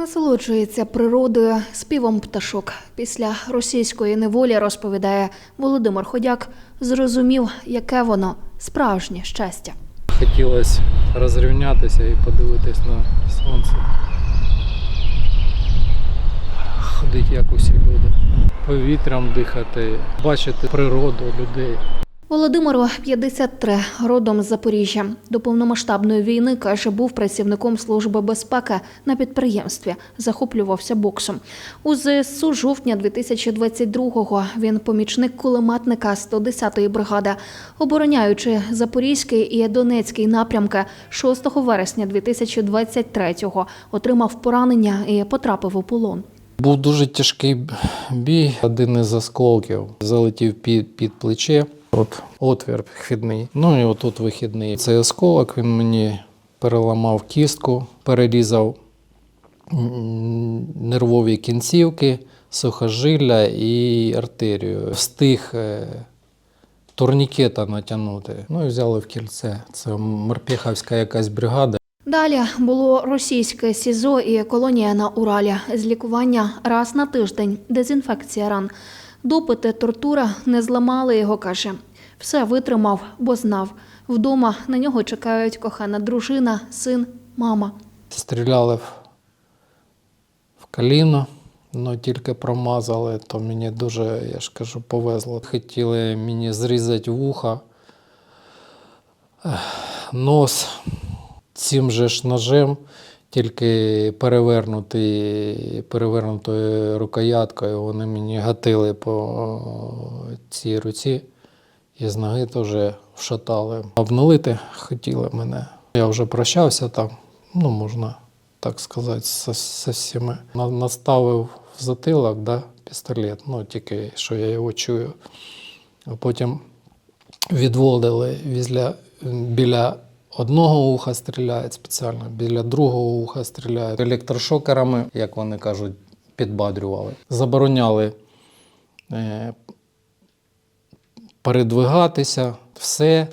Насолоджується природою, співом пташок. Після російської неволі, розповідає Володимир Ходяк, зрозумів, яке воно справжнє щастя. Хотілося розрівнятися і подивитись на сонце. Ходити як усі люди. Повітрям дихати, бачити природу, людей. Володимиру 53, родом з Запоріжжя. До повномасштабної війни, каже, був працівником Служби безпеки на підприємстві, захоплювався боксом. У ЗСУ жовтня 2022-го він помічник кулеметника 110-ї бригади. Обороняючи Запорізький і Донецький напрямки, 6 вересня 2023-го отримав поранення і потрапив у полон. Був дуже тяжкий бій. Один із осколків залетів під, під плече. От отвір вхідний. Ну і отут вихідний. Цей осколок він мені переламав кістку, перерізав нервові кінцівки, сухожилля і артерію. Встиг е, турнікета натягнути. Ну і взяли в кільце. Це Морпіхівська якась бригада. Далі було російське СІЗО і колонія на Уралі з лікування раз на тиждень, дезінфекція ран. Допити, тортура не зламали його, каже. Все витримав, бо знав. Вдома на нього чекають кохана дружина, син, мама. Стріляли в, в коліно, але тільки промазали, то мені дуже, я ж кажу, повезло. Хотіли мені зрізати вуха, нос цим же ж ножем, тільки перевернутий, перевернутою рукояткою. Вони мені гатили по цій руці і з ноги теж вшатали. Обнулити хотіли мене. Я вже прощався там, ну можна так сказати, з всіми. Наставив в затилок да, пістолет, ну тільки що я його чую. А потім відводили візля, біля одного уха стріляють спеціально, біля другого уха стріляють. Електрошокерами, як вони кажуть, підбадрювали. Забороняли е, передвигатися, все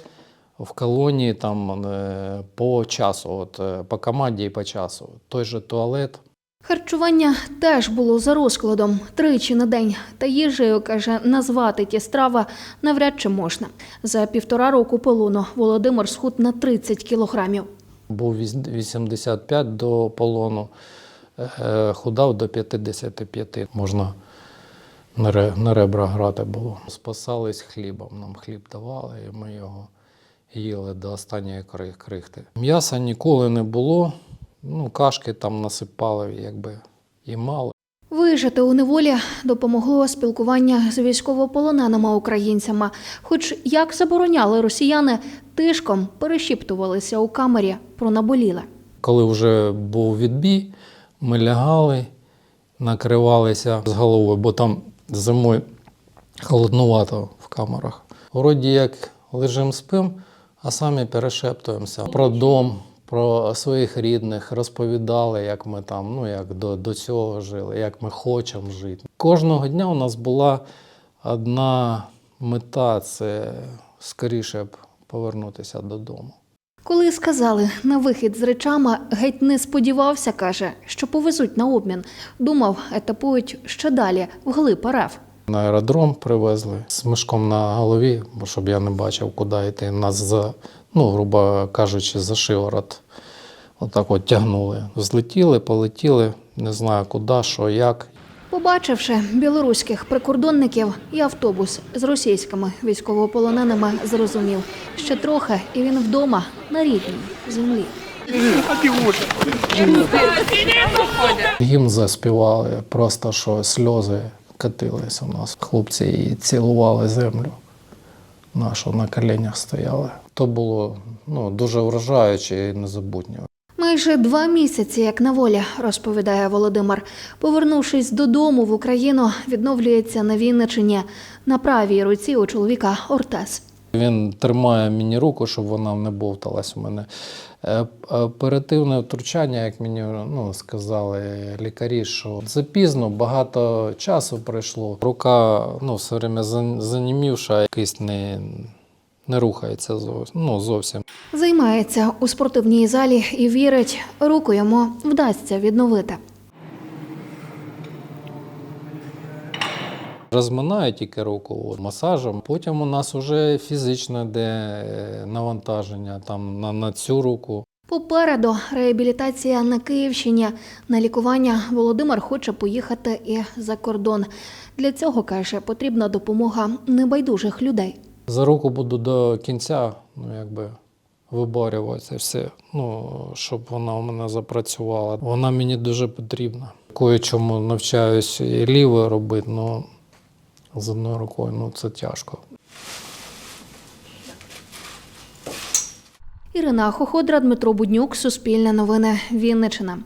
в колонії там е, по часу, от, е, по команді і по часу. Той же туалет. Харчування теж було за розкладом тричі на день. Та їжею, каже, назвати ті страви навряд чи можна. За півтора року полону Володимир схуд на 30 кілограмів. Був 85 до полону, е, худав до 55. Можна на, ребра грати було. Спасались хлібом. Нам хліб давали, і ми його їли до останньої крихти. М'яса ніколи не було. Ну, кашки там насипали, якби і мало. Вижити у неволі допомогло спілкування з військовополоненими українцями. Хоч як забороняли росіяни, тишком перешіптувалися у камері про наболіле. Коли вже був відбій, ми лягали, накривалися з головою, бо там зимою холоднувато в камерах. Вроді як лежимо спим, а самі перешептуємося про дом, про своїх рідних, розповідали, як ми там, ну як до, до цього жили, як ми хочемо жити. Кожного дня у нас була одна мета це скоріше б повернутися додому. Коли сказали на вихід з речами, геть не сподівався, каже, що повезуть на обмін. Думав, етапують ще далі, вглиб РФ. На аеродром привезли з мішком на голові, бо щоб я не бачив, куди йти. Нас за, ну, грубо кажучи, за шиворот. Отак от тягнули. Злетіли, полетіли, не знаю куди, що, як. Побачивши білоруських прикордонників і автобус з російськими військовополоненими, зрозумів, ще трохи, і він вдома на рідній землі. Гімн заспівали, просто що сльози катились у нас. Хлопці і цілували землю нашу, на коленях стояли. То було ну, дуже вражаюче і незабутнє. Майже два місяці, як на волі, розповідає Володимир. Повернувшись додому в Україну, відновлюється на Вінничині. На правій руці у чоловіка ортез. Він тримає мені руку, щоб вона не бовталась у мене. Е, Оперативне втручання, як мені ну, сказали лікарі, що запізно багато часу пройшло. Рука ну, все время занімівша, якийсь не, не рухається ну, зовсім. Займається у спортивній залі і вірить, руку йому вдасться відновити. Розминає тільки руку масажем. Потім у нас вже фізичне де е, навантаження там на, на цю руку. Попереду реабілітація на Київщині. На лікування Володимир хоче поїхати і за кордон. Для цього каже, потрібна допомога небайдужих людей. За руку буду до кінця, ну якби виборювати все, ну, щоб вона у мене запрацювала. Вона мені дуже потрібна. Кое-чому навчаюсь і лівою робити, ну з одною рукою ну, це тяжко. Ірина Хоходра, Дмитро Буднюк, Суспільне новини, Вінниччина.